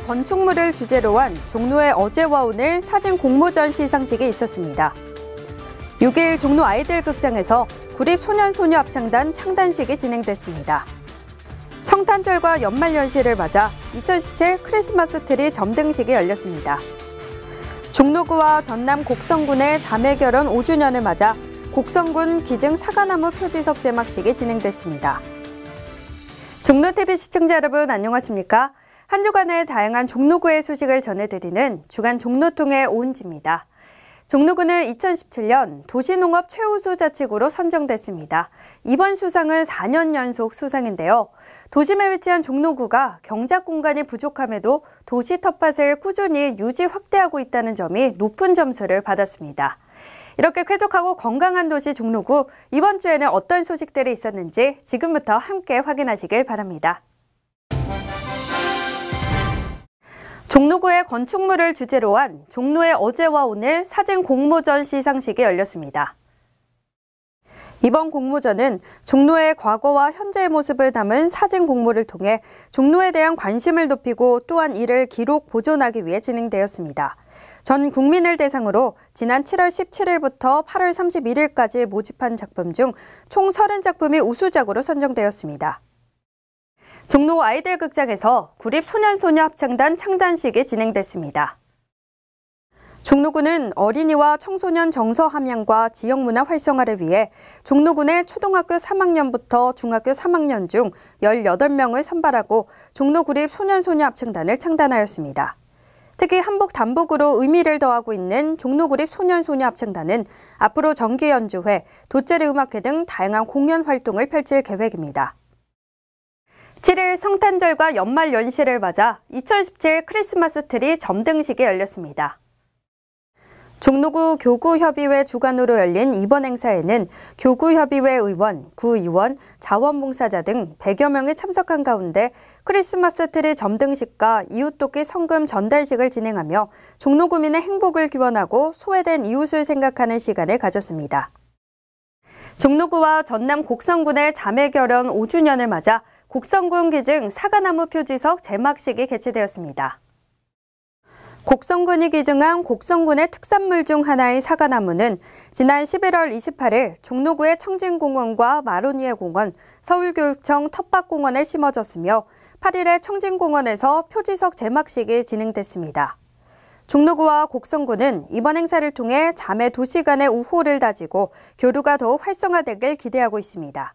건축물을 주제로 한 종로의 어제와 오늘 사진 공모전 시상식이 있었습니다. 6일 종로 아이들 극장에서 구립 소년소녀 합창단 창단식이 진행됐습니다. 성탄절과 연말연시를 맞아 2017 크리스마스 트리 점등식이 열렸습니다. 종로구와 전남 곡성군의 자매결혼 5주년을 맞아 곡성군 기증 사과나무 표지석 제막식이 진행됐습니다. 종로TV 시청자 여러분 안녕하십니까? 한 주간의 다양한 종로구의 소식을 전해드리는 주간 종로통의 오은지입니다. 종로구는 2017년 도시농업 최우수 자치구로 선정됐습니다. 이번 수상은 4년 연속 수상인데요. 도심에 위치한 종로구가 경작 공간이 부족함에도 도시 텃밭을 꾸준히 유지 확대하고 있다는 점이 높은 점수를 받았습니다. 이렇게 쾌적하고 건강한 도시 종로구, 이번 주에는 어떤 소식들이 있었는지 지금부터 함께 확인하시길 바랍니다. 종로구의 건축물을 주제로 한 종로의 어제와 오늘 사진 공모전 시상식이 열렸습니다. 이번 공모전은 종로의 과거와 현재의 모습을 담은 사진 공모를 통해 종로에 대한 관심을 높이고 또한 이를 기록 보존하기 위해 진행되었습니다. 전 국민을 대상으로 지난 7월 17일부터 8월 31일까지 모집한 작품 중 총 30작품이 우수작으로 선정되었습니다. 종로 아이들 극장에서 구립 소년소녀 합창단 창단식이 진행됐습니다. 종로구는 어린이와 청소년 정서 함양과 지역 문화 활성화를 위해 종로군의 초등학교 3학년부터 중학교 3학년 중 18명을 선발하고 종로구립 소년소녀 합창단을 창단하였습니다. 특히 한복 단복으로 의미를 더하고 있는 종로구립 소년소녀 합창단은 앞으로 정기 연주회, 돗자리 음악회 등 다양한 공연 활동을 펼칠 계획입니다. 7일 성탄절과 연말 연시를 맞아 2017 크리스마스 트리 점등식이 열렸습니다. 종로구 교구협의회 주관으로 열린 이번 행사에는 교구협의회 의원, 구의원, 자원봉사자 등 100여 명이 참석한 가운데 크리스마스 트리 점등식과 이웃돕기 성금 전달식을 진행하며 종로구민의 행복을 기원하고 소외된 이웃을 생각하는 시간을 가졌습니다. 종로구와 전남 곡성군의 자매결연 5주년을 맞아 곡성군 기증 사과나무 표지석 제막식이 개최되었습니다. 곡성군이 기증한 곡성군의 특산물 중 하나인 사과나무는 지난 11월 28일 종로구의 청진공원과 마로니에 공원, 서울교육청 텃밭공원에 심어졌으며 8일에 청진공원에서 표지석 제막식이 진행됐습니다. 종로구와 곡성구는 이번 행사를 통해 자매 도시 간의 우호를 다지고 교류가 더욱 활성화되길 기대하고 있습니다.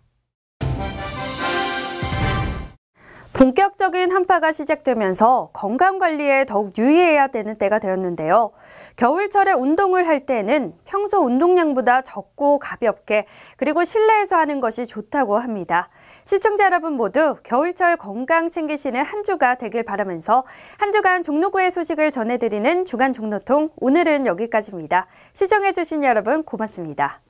본격적인 한파가 시작되면서 건강 관리에 더욱 유의해야 되는 때가 되었는데요. 겨울철에 운동을 할 때는 평소 운동량보다 적고 가볍게 그리고 실내에서 하는 것이 좋다고 합니다. 시청자 여러분 모두 겨울철 건강 챙기시는 한 주가 되길 바라면서 한 주간 종로구의 소식을 전해드리는 주간 종로통 오늘은 여기까지입니다. 시청해주신 여러분 고맙습니다.